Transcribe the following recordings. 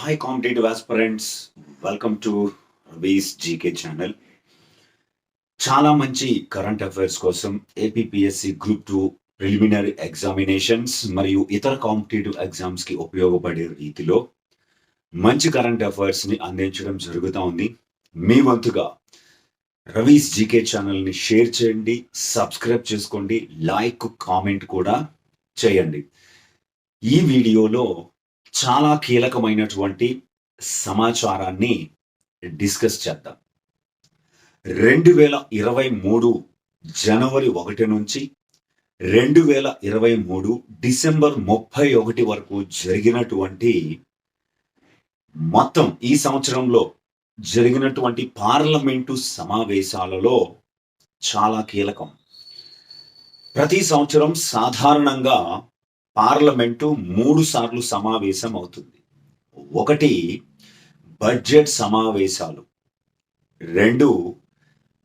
Hi competitive aspirants welcome to Ravi's GK channel చాలా మంచి current affairs కోసం APSC group two preliminary examinations మరియు ఇతర కాంపిటేటివ్ ఎగ్జామ్స్కి ఉపయోగపడే రీతిలో మంచి కరెంట్ అఫైర్స్ని అందించడం జరుగుతూ ఉంది. మీ వంతుగా రవీస్ జీకే ఛానల్ని షేర్ చేయండి సబ్స్క్రైబ్ చేసుకోండి లైక్ కామెంట్ కూడా చేయండి. ఈ వీడియోలో చాలా కీలకమైనటువంటి సమాచారాన్ని డిస్కస్ చేద్దాం. రెండు వేల ఇరవై మూడు జనవరి ఒకటి నుంచి రెండు వేల ఇరవై మూడు డిసెంబర్ ముప్పై ఒకటి వరకు జరిగినటువంటి మొత్తం ఈ సంవత్సరంలో జరిగినటువంటి పార్లమెంటు సమావేశాలలో చాలా కీలకం. ప్రతి సంవత్సరం సాధారణంగా పార్లమెంటు మూడు సార్లు సమావేశం అవుతుంది. ఒకటి బడ్జెట్ సమావేశాలు. రెండు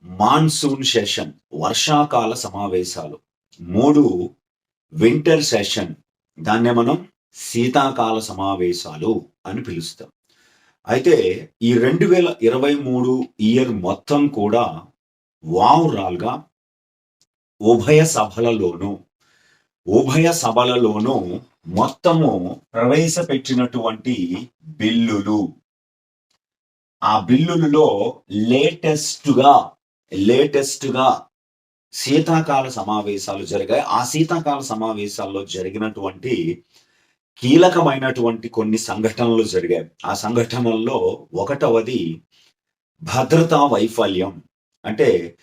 మాన్సూన్ సెషన్ వర్షాకాల సమావేశాలు. మూడు వింటర్ సెషన్ దాన్నే మనం శీతాకాల సమావేశాలు అని పిలుస్తాం. అయితే ఈ రెండు వేల ఇరవై మూడు ఇయర్ మొత్తం కూడా వావురాల్గా ఉభయ సభలలోనూ ఉభయ సభలలోనూ మొత్తము ప్రవేశపెట్టినటువంటి బిల్లులు. ఆ బిల్లులలో లేటెస్ట్గా లేటెస్ట్గా శీతాకాల సమావేశాలు జరిగాయి. ఆ శీతాకాల సమావేశాల్లో జరిగినటువంటి కీలకమైనటువంటి కొన్ని సంఘటనలు జరిగాయి. ఆ సంఘటనల్లో ఒకటవది భద్రతా వైఫల్యం. అంటే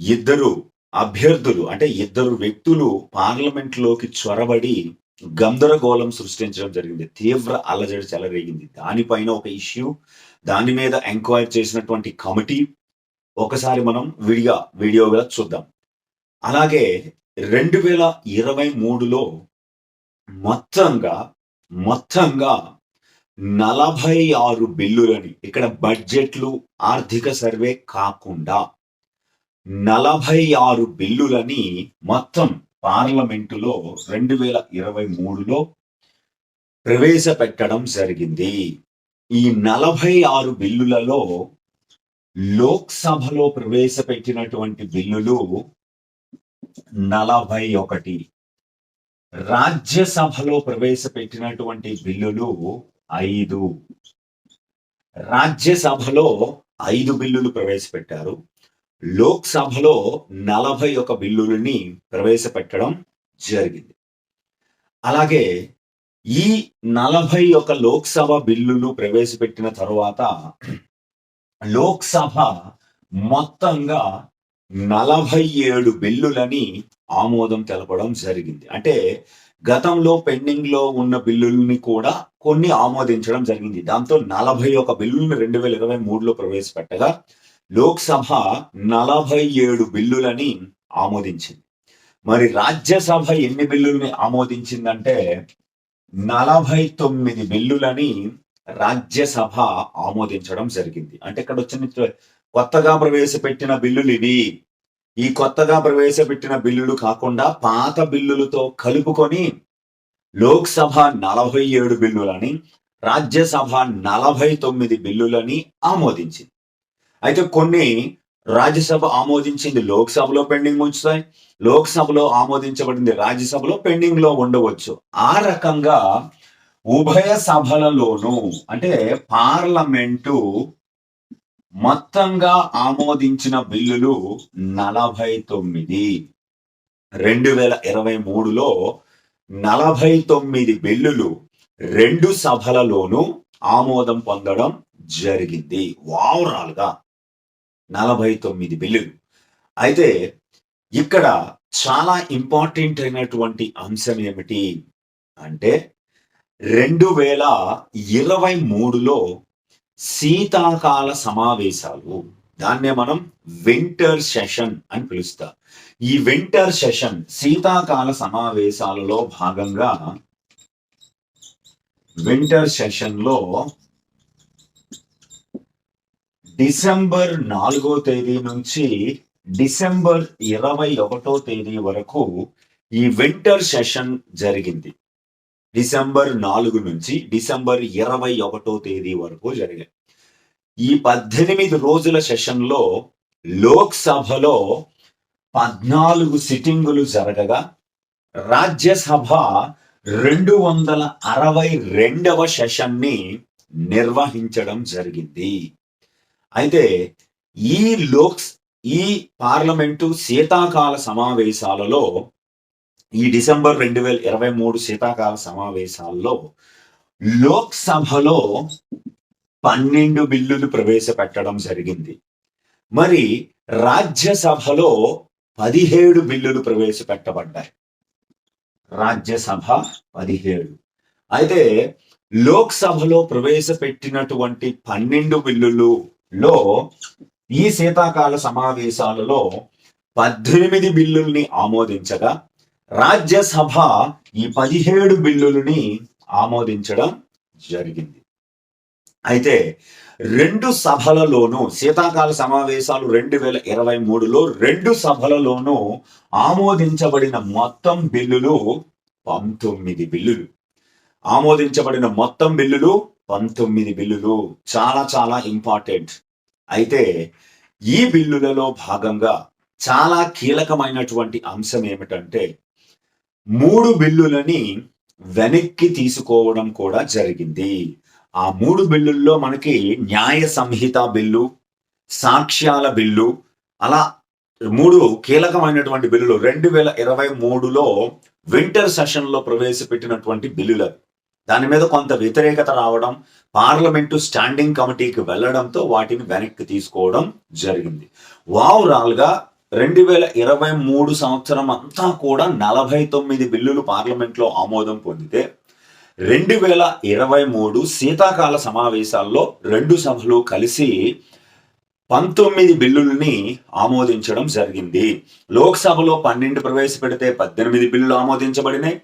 ఇద్దరు అభ్యర్థులు అంటే ఇద్దరు వ్యక్తులు పార్లమెంట్లోకి చొరబడి గందరగోళం సృష్టించడం జరిగింది. తీవ్ర అలజడి చెలరేగింది. దానిపైన ఒక ఇష్యూ దాని మీద ఎంక్వైర్ చేసినటువంటి కమిటీ ఒకసారి మనం విడిగా వీడియోగా చూద్దాం. అలాగే రెండు వేల ఇరవై మూడులో మొత్తంగా మొత్తంగా నలభై ఆరు బిల్లులని ఇక్కడ బడ్జెట్లు ఆర్థిక సర్వే కాకుండా నలభై ఆరు బిల్లులని మొత్తం పార్లమెంటులో రెండు వేల ఇరవై మూడులో ప్రవేశపెట్టడం జరిగింది. ఈ నలభై ఆరు బిల్లులలో లోక్సభలో ప్రవేశపెట్టినటువంటి బిల్లులు నలభై ఒకటి రాజ్యసభలో ప్రవేశపెట్టినటువంటి బిల్లులు ఐదు. రాజ్యసభలో ఐదు బిల్లులు ప్రవేశపెట్టారు. లోక్సభలో నలభై ఒక బిల్లులని ప్రవేశపెట్టడం జరిగింది. అలాగే ఈ నలభై ఒక లోక్సభ బిల్లులు ప్రవేశపెట్టిన తరువాత లోక్సభ మొత్తంగా నలభై ఏడు బిల్లులని ఆమోదం తెలపడం జరిగింది. అంటే గతంలో పెండింగ్లో ఉన్న బిల్లుల్ని కూడా కొన్ని ఆమోదించడం జరిగింది. దాంతో నలభై ఒక బిల్లులను రెండు వేల ఇరవై మూడులో ప్రవేశపెట్టగా లోక్సభ నలభై ఏడు బిల్లులని ఆమోదించింది. మరి రాజ్యసభ ఎన్ని బిల్లుల్ని ఆమోదించిందంటే నలభై తొమ్మిది బిల్లులని రాజ్యసభ ఆమోదించడం జరిగింది. అంటే ఇక్కడ వచ్చిన కొత్తగా ప్రవేశపెట్టిన బిల్లులు ఇవి. ఈ కొత్తగా ప్రవేశపెట్టిన బిల్లులు కాకుండా పాత బిల్లులతో కలుపుకొని లోక్సభ నలభై ఏడు బిల్లులని రాజ్యసభ నలభై తొమ్మిది బిల్లులని ఆమోదించింది. అయితే కొన్ని రాజ్యసభ ఆమోదించింది లోక్సభలో పెండింగ్ ఉంచుతాయి లోక్సభలో ఆమోదించబడింది రాజ్యసభలో పెండింగ్లో ఉండవచ్చు. ఆ రకంగా ఉభయ సభలలోనూ అంటే పార్లమెంటు మొత్తంగా ఆమోదించిన బిల్లులు నలభై తొమ్మిది. రెండు వేల ఇరవై మూడులో నలభై తొమ్మిది బిల్లులు రెండు సభలలోనూ ఆమోదం పొందడం జరిగింది. ఓవరాల్గా నలభై తొమ్మిది బిల్లులు. అయితే ఇక్కడ చాలా ఇంపార్టెంట్ అయినటువంటి అంశం ఏమిటి అంటే రెండు వేల ఇరవై మూడులో శీతాకాల సమావేశాలు దాన్నే మనం వింటర్ సెషన్ అని పిలుస్తాం. ఈ వింటర్ సెషన్ శీతాకాల సమావేశాలలో భాగంగా వింటర్ సెషన్లో డిసెంబర్ నాలుగో తేదీ నుంచి డిసెంబర్ ఇరవై ఒకటో తేదీ వరకు ఈ వింటర్ సెషన్ జరిగింది. డిసెంబర్ నాలుగు నుంచి డిసెంబర్ ఇరవై ఒకటో తేదీ వరకు జరిగాయి ఈ పద్దెనిమిది రోజుల సెషన్లో లోక్సభలో పద్నాలుగు సిట్టింగులు జరగగా రాజ్యసభ రెండు వందల అరవై రెండవ సెషన్ని నిర్వహించడం జరిగింది. అయితే ఈ లోక్స్ ఈ పార్లమెంటు శీతాకాల సమావేశాలలో ఈ డిసెంబర్ రెండు వేల ఇరవై మూడు శీతాకాల సమావేశాల్లో లోక్సభలో పన్నెండు బిల్లులు ప్రవేశపెట్టడం జరిగింది. మరి రాజ్యసభలో పదిహేడు బిల్లులు ప్రవేశపెట్టబడ్డాయి. రాజ్యసభ పదిహేడు. అయితే లోక్సభలో ప్రవేశపెట్టినటువంటి పన్నెండు బిల్లులు లో ఈ శీతాకాల సమావేశాలలో పద్దెనిమిది బిల్లుల్ని ఆమోదించగా రాజ్యసభ ఈ పదిహేడు బిల్లులని ఆమోదించడం జరిగింది. అయితే రెండు సభలలోనూ శీతాకాల సమావేశాలు రెండు వేల ఇరవై మూడులో రెండు సభలలోనూ ఆమోదించబడిన మొత్తం బిల్లులు పంతొమ్మిది బిల్లులు. ఆమోదించబడిన మొత్తం బిల్లులు పంతొమ్మిది బిల్లులు చాలా చాలా ఇంపార్టెంట్ అయితే ఈ బిల్లులలో భాగంగా చాలా కీలకమైనటువంటి అంశం ఏమిటంటే మూడు బిల్లులని వెనక్కి తీసుకోవడం కూడా జరిగింది ఆ మూడు బిల్లుల్లో మనకి న్యాయ సంహిత బిల్లు సాక్ష్యాల బిల్లు అలా మూడు కీలకమైనటువంటి బిల్లులు రెండు వేల ఇరవై మూడులో వింటర్ సెషన్లో ప్రవేశపెట్టినటువంటి బిల్లులు అవి. దాని మీద కొంత వ్యతిరేకత రావడం పార్లమెంటు స్టాండింగ్ కమిటీకి వెళ్ళడంతో వాటిని వెనక్కి తీసుకోవడం జరిగింది. ఓవరాల్ రెండు వేల ఇరవై మూడు సంవత్సరం అంతా కూడా నలభై తొమ్మిది బిల్లులు పార్లమెంట్లో ఆమోదం పొందితే రెండు వేల ఇరవై మూడు శీతాకాల సమావేశాల్లో రెండు సభలు కలిసి పంతొమ్మిది బిల్లుల్ని ఆమోదించడం జరిగింది. లోక్సభలో పన్నెండు ప్రవేశపెడితే పద్దెనిమిది బిల్లులు ఆమోదించబడినాయి.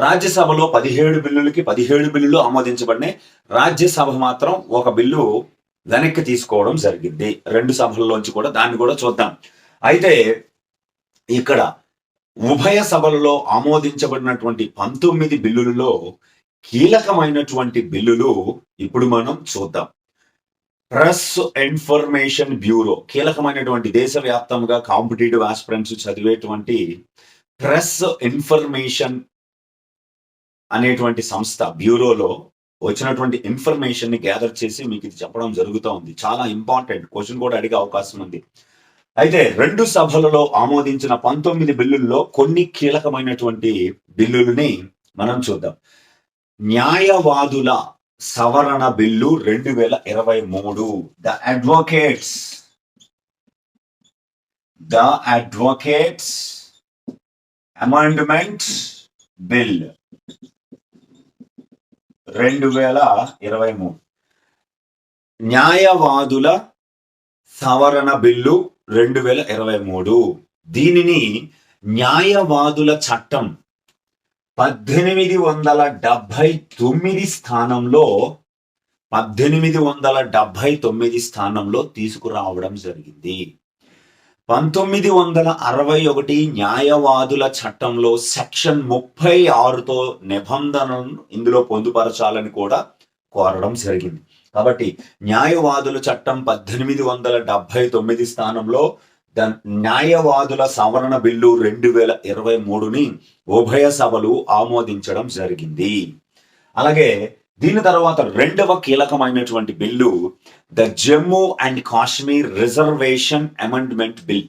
రాజ్యసభలో పదిహేడు బిల్లులకి పదిహేడు బిల్లులు ఆమోదించబడినాయి. రాజ్యసభ మాత్రం ఒక బిల్లు వెనక్కి తీసుకోవడం జరిగింది. రెండు సభల్లోంచి కూడా దాన్ని కూడా చూద్దాం. అయితే ఇక్కడ ఉభయ సభలలో ఆమోదించబడినటువంటి పంతొమ్మిది బిల్లులలో కీలకమైనటువంటి బిల్లులు ఇప్పుడు మనం చూద్దాం. ప్రెస్ ఇన్ఫర్మేషన్ బ్యూరో కీలకమైనటువంటి దేశవ్యాప్తంగా కాంపిటేటివ్ ఆస్పిరెంట్స్ చదివేటువంటి ప్రెస్ ఇన్ఫర్మేషన్ అనేటువంటి సంస్థ బ్యూరోలో వచ్చినటువంటి ఇన్ఫర్మేషన్ని గ్యాదర్ చేసి మీకు ఇది చెప్పడం జరుగుతూ ఉంది. చాలా ఇంపార్టెంట్ క్వశ్చన్ కూడా అడిగే అవకాశం ఉంది. అయితే రెండు సభలలో ఆమోదించిన పంతొమ్మిది బిల్లుల్లో కొన్ని కీలకమైనటువంటి బిల్లులని మనం చూద్దాం. న్యాయవాదుల సవరణ బిల్లు రెండు వేల ఇరవై మూడు. The advocates the advocates amendment bill రెండు వేల ఇరవై మూడు. న్యాయవాదుల సవరణ బిల్లు రెండు వేల ఇరవై మూడు. దీనిని న్యాయవాదుల చట్టం పద్దెనిమిది వందల డెబ్భై తొమ్మిది స్థానంలో పద్దెనిమిది వందల డెబ్భై తొమ్మిది స్థానంలో తీసుకురావడం జరిగింది. పంతొమ్మిది వందల అరవై ఒకటి న్యాయవాదుల చట్టంలో సెక్షన్ ముప్పై ఆరుతో నిబంధనలను ఇందులో పొందుపరచాలని కూడా కోరడం జరిగింది. కాబట్టి న్యాయవాదుల చట్టం పద్దెనిమిది వందల డెబ్భై తొమ్మిది స్థానంలో ద న్యాయవాదుల సవరణ బిల్లు రెండు వేల ఇరవై మూడుని ఉభయ సభలు ఆమోదించడం జరిగింది. అలాగే దీని తర్వాత రెండవ కీలకమైనటువంటి bill the Jammu and Kashmir reservation amendment bill.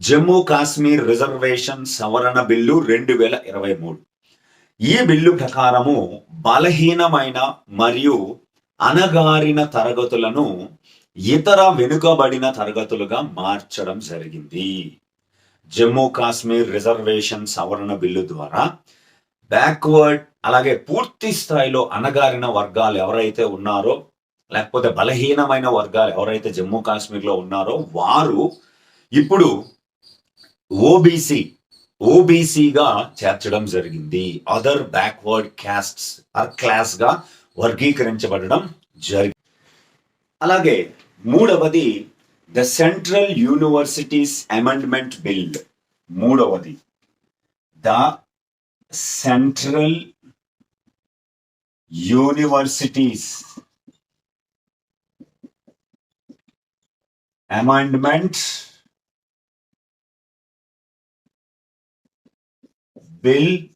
Jammu Kashmir reservation సవరణ బిల్లు రెండు వేల ఇరవై మూడు. ఈ బిల్లు ప్రకారము బలహీనమైన మరియు అనగారిన తరగతులను ఇతర వెనుకబడిన తరగతులుగా మార్చడం జరిగింది. జమ్మూ కాశ్మీర్ రిజర్వేషన్ సవరణ బిల్లు ద్వారా బ్యాక్వర్డ్ అలాగే పూర్తి స్థాయిలో అణగారిన వర్గాలు ఎవరైతే ఉన్నారో లేకపోతే బలహీనమైన వర్గాలు ఎవరైతే జమ్మూ కాశ్మీర్లో ఉన్నారో వారు ఇప్పుడు ఓబీసీ ఓబీసీగా చేర్చడం జరిగింది. అదర్ బ్యాక్వర్డ్ క్యాస్ట్స్ ఆర్ క్లాస్గా వర్గీకరించబడడం జరిగింది అలాగే మూడవది the central universities amendment bill మూడవది the central universities. Amendment bill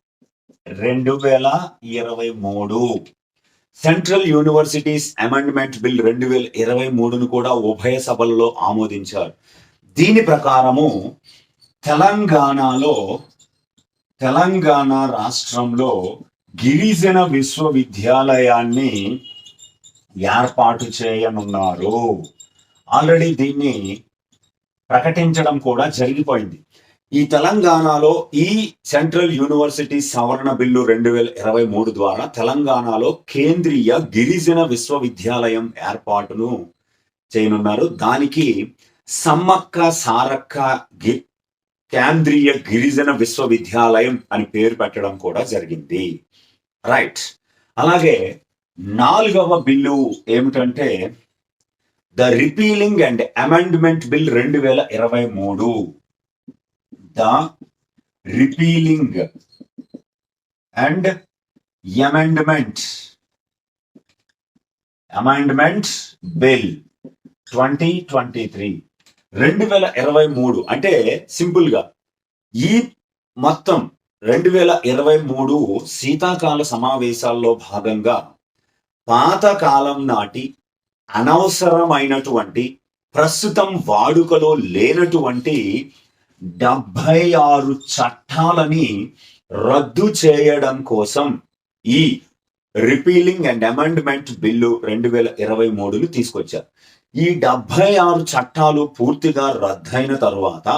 రెండు వేల ఇరవై మూడు. సెంట్రల్ యూనివర్సిటీస్ అమెండ్మెంట్ బిల్ రెండు వేల ఇరవై మూడును కూడా ఉభయ సభలలో ఆమోదించారు. దీని ప్రకారము తెలంగాణలో తెలంగాణ రాష్ట్రంలో గిరిజన విశ్వవిద్యాలయాన్ని ఏర్పాటు చేయనున్నారు. ఆల్రెడీ దీన్ని ప్రకటించడం కూడా జరిగిపోయింది. ఈ తెలంగాణలో ఈ సెంట్రల్ యూనివర్సిటీ సవరణ బిల్లు రెండు వేల ఇరవై మూడు ద్వారా తెలంగాణలో కేంద్రీయ గిరిజన విశ్వవిద్యాలయం ఏర్పాటును చేయనున్నారు. దానికి సమ్మక్క సారక్క గి కేంద్రీయ గిరిజన విశ్వవిద్యాలయం అని పేరు పెట్టడం కూడా జరిగింది. రైట్ అలాగే నాలుగవ బిల్లు ఏమిటంటే the repealing and amendment bill రెండు వేల ఇరవై మూడు. The repealing and amendment amendment bill twenty twenty three రెండు వేల ఇరవై మూడు అంటే సింపుల్గా ఈ మొత్తం రెండు వేల ఇరవై మూడు శీతాకాల సమావేశాల్లో భాగంగా పాతకాలం నాటి అనవసరమైనటువంటి ప్రస్తుతం వాడుకలో లేనటువంటి డెబ్బై ఆరు చట్టాలని రద్దు చేయడం కోసం ఈ రిపీలింగ్ అండ్ అమెండ్మెంట్ బిల్లు రెండు వేల ఇరవై మూడును తీసుకొచ్చారు. ఈ డెబ్బై ఆరు చట్టాలు పూర్తిగా రద్దయిన తరువాత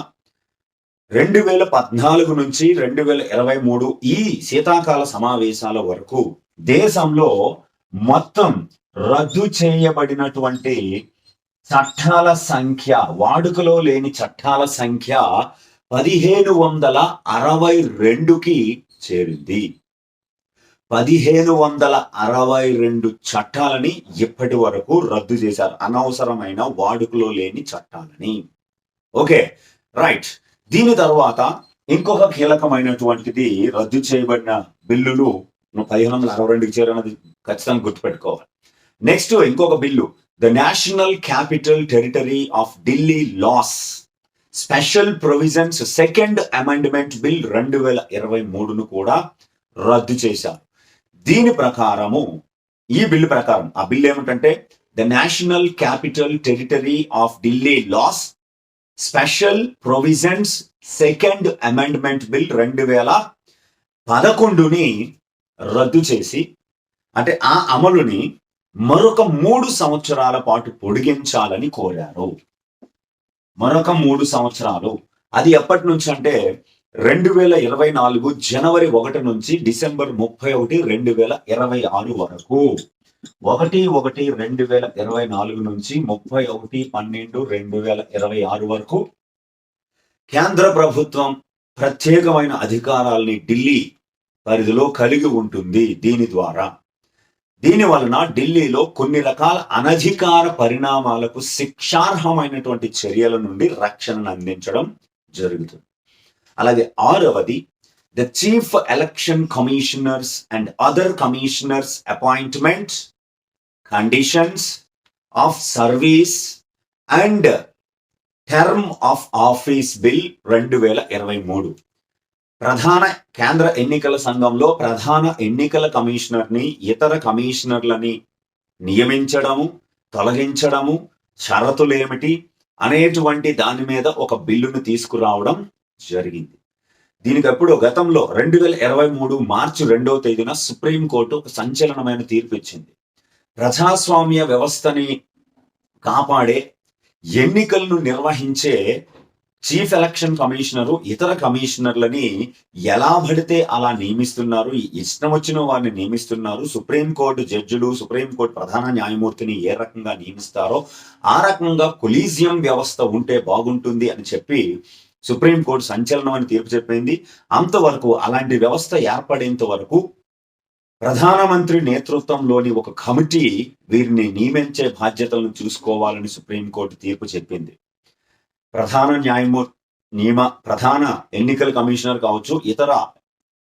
రెండు వేల పద్నాలుగు నుంచి రెండు వేల ఇరవై మూడు ఈ శీతాకాల సమావేశాల వరకు దేశంలో మొత్తం రద్దు చేయబడినటువంటి చట్టాల సంఖ్య వాడుకలో లేని చట్టాల సంఖ్య పదిహేను వందల అరవై రెండుకి చేరింది. పదిహేను వందల అరవై రెండు చట్టాలని ఇప్పటి వరకు రద్దు చేశారు. అనవసరమైన వాడుకలో లేని చట్టాలని. Okay right. దీని తర్వాత ఇంకొక కీలకమైనటువంటిది రద్దు చేయబడిన బిల్లులు పదిహేను వందల అరవై రెండుకి చేరినది ఖచ్చితంగా గుర్తుపెట్టుకోవాలి. నెక్స్ట్ ఇంకొక bill the national capital territory of Delhi laws special provisions second amendment bill రెండు వేల ఇరవై మూడును కూడా రద్దు చేశారు. దీని ప్రకారము ఈ బిల్లు ప్రకారం ఆ బిల్ ఏమిటంటే the national capital territory of Delhi laws special provisions second amendment bill రెండు వేల పదకొండుని రద్దు చేసి అంటే ఆ అమలుని మరొక మూడు సంవత్సరాల పాటు పొడిగించాలని కోరారు. మరొక మూడు సంవత్సరాలు. అది ఎప్పటి నుంచి అంటే రెండు వేల ఇరవై నాలుగు జనవరి ఒకటి నుంచి డిసెంబర్ ముప్పై ఒకటి రెండు వేల ఇరవై ఆరు వరకు. ఒకటి ఒకటి రెండు వేల ఇరవై నాలుగు నుంచి ముప్పై ఒకటి పన్నెండు రెండు వేల ఇరవై ఆరు వరకు కేంద్ర ప్రభుత్వం ప్రత్యేకమైన అధికారాల్ని ఢిల్లీ పరిధిలో కలిగి ఉంటుంది దీని ద్వారా. దీని వలన ఢిల్లీలో కొన్ని రకాల అనధికార పరిణామాలకు శిక్షార్హమైనటువంటి చర్యల నుండి రక్షణను అందించడం జరుగుతుంది. అలాగే ఆరవది the chief election commissioners and other commissioners appointment conditions of service and term of office bill రెండు వేల ఇరవై మూడు. ప్రధాన కేంద్ర ఎన్నికల సంఘంలో ప్రధాన ఎన్నికల కమిషనర్ని ఇతర కమిషనర్లని నియమించడము తొలగించడము షరతులేమిటి అనేటువంటి దాని మీద ఒక బిల్లును తీసుకురావడం జరిగింది. దీనికి అప్పుడు గతంలో రెండు వేల ఇరవై మూడు మార్చి రెండవ తేదీన సుప్రీంకోర్టు ఒక సంచలనమైన తీర్పు ఇచ్చింది. ప్రజాస్వామ్య వ్యవస్థని కాపాడే ఎన్నికలను నిర్వహించే చీఫ్ ఎలక్షన్ కమిషనరు ఇతర కమిషనర్లని ఎలా పడితే అలా నియమిస్తున్నారు ఇష్టం వచ్చిన వారిని నియమిస్తున్నారు సుప్రీంకోర్టు జడ్జిలు సుప్రీంకోర్టు ప్రధాన న్యాయమూర్తిని ఏ రకంగా నియమిస్తారో ఆ రకంగా కొలీజియం వ్యవస్థ ఉంటే బాగుంటుంది అని చెప్పి సుప్రీంకోర్టు సంచలనం అని తీర్పు చెప్పింది అంతవరకు అలాంటి వ్యవస్థ ఏర్పడేంత వరకు ప్రధానమంత్రి నేతృత్వంలోని ఒక కమిటీ వీరిని నియమించే బాధ్యతలను చూసుకోవాలని సుప్రీంకోర్టు తీర్పు చెప్పింది. ప్రధాన న్యాయమూర్తి నియమ ప్రధాన ఎన్నికల కమిషనర్ కావచ్చు ఇతర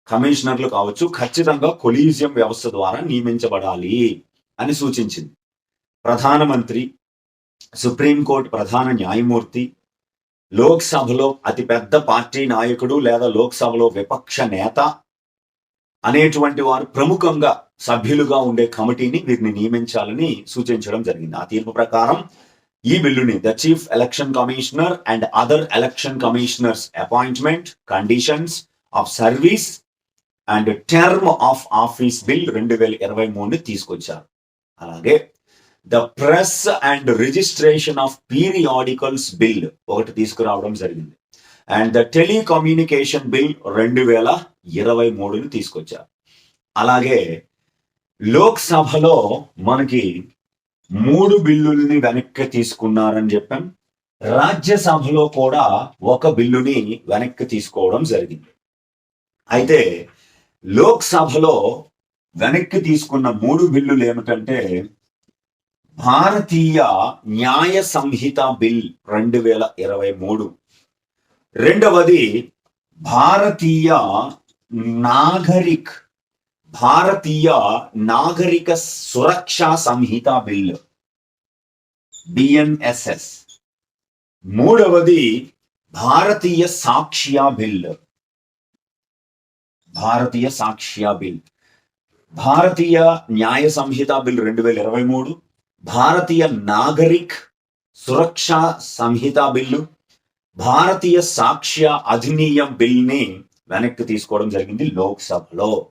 కమిషనర్లు కావచ్చు ఖచ్చితంగా కొలీజియం వ్యవస్థ ద్వారా నియమించబడాలి అని సూచించింది. ప్రధానమంత్రి సుప్రీంకోర్టు ప్రధాన న్యాయమూర్తి లోక్సభలో అతిపెద్ద పార్టీ నాయకుడు లేదా లోక్సభలో విపక్ష నేత అనేటువంటి వారు ప్రముఖంగా సభ్యులుగా ఉండే కమిటీని వీరిని నియమించాలని సూచించడం జరిగింది. ఆ తీర్పు ప్రకారం ఈ బిల్లుని the chief election commissioner and other election commissioners appointment conditions of service and term of office bill రెండు వేల ఇరవై మూడుని తీసుకొచ్చారు. అలాగే the press and registration of periodicals bill ఒకటి తీసుకురావడం జరిగింది. అండ్ ద టెలికమ్యూనికేషన్ బిల్ రెండు వేల ఇరవై మూడుని తీసుకొచ్చారు. అలాగే లోక్సభలో మనకి మూడు బిల్లుల్ని వెనక్కి తీసుకున్నారని చెప్పాం. రాజ్యసభలో కూడా ఒక బిల్లుని వెనక్కి తీసుకోవడం జరిగింది. అయితే లోక్సభలో వెనక్కి తీసుకున్న మూడు బిల్లులు ఏమిటంటే భారతీయ న్యాయ సంహిత బిల్ రెండు వేల ఇరవై మూడు. రెండవది భారతీయ నాగరిక్ భారతీయ నాగరిక సురక్షా సంహిత బిల్ బిఎన్ఎస్ఎస్ మూడవది భారతీయ సాక్ష్య బిల్ భారతీయ సాక్ష్య బిల్. భారతీయ న్యాయ సంహిత బిల్ రెండు వేల ఇరవై మూడు. భారతీయ నాగరిక్ సురక్షా సంహిత బిల్లు భారతీయ సాక్ష్య అధినియం బిల్ని వెనక్కి తీసుకోవడం జరిగింది లోక్సభలో.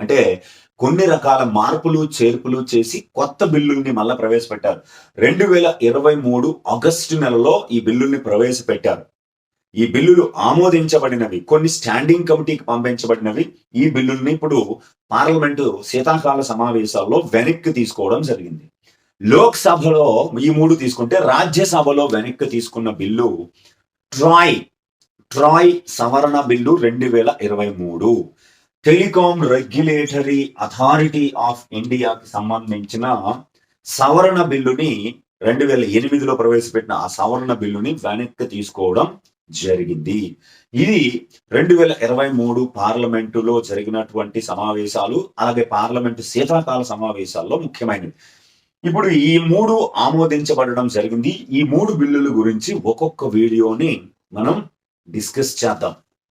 అంటే కొన్ని రకాల మార్పులు చేర్పులు చేసి కొత్త బిల్లుల్ని మళ్ళా ప్రవేశపెట్టారు. రెండు వేల ఇరవై మూడు ఆగస్టు నెలలో ఈ బిల్లుల్ని ప్రవేశపెట్టారు. ఈ బిల్లులు ఆమోదించబడినవి కొన్ని స్టాండింగ్ కమిటీకి పంపించబడినవి ఈ బిల్లుల్ని ఇప్పుడు పార్లమెంటు శీతాకాల సమావేశాల్లో వెనక్కి తీసుకోవడం జరిగింది. లోక్సభలో ఈ మూడు తీసుకుంటే రాజ్యసభలో వెనక్కి తీసుకున్న బిల్లు ట్రాయ్ ట్రాయ్ సవరణ బిల్లు రెండు వేల ఇరవై మూడు. టెలికాం రెగ్యులేటరీ అథారిటీ ఆఫ్ ఇండియాకి సంబంధించిన సవరణ బిల్లుని రెండు వేల ఎనిమిదిలో ప్రవేశపెట్టిన ఆ సవరణ బిల్లుని వెనక్కి తీసుకోవడం జరిగింది. ఇది రెండు వేల ఇరవై మూడు పార్లమెంటులో జరిగినటువంటి సమావేశాలు అలాగే పార్లమెంటు శీతాకాల సమావేశాల్లో ముఖ్యమైనవి. ఇప్పుడు ఈ మూడు ఆమోదించబడడం జరిగింది. ఈ మూడు బిల్లుల గురించి ఒక్కొక్క వీడియోని మనం డిస్కస్ చేద్దాం.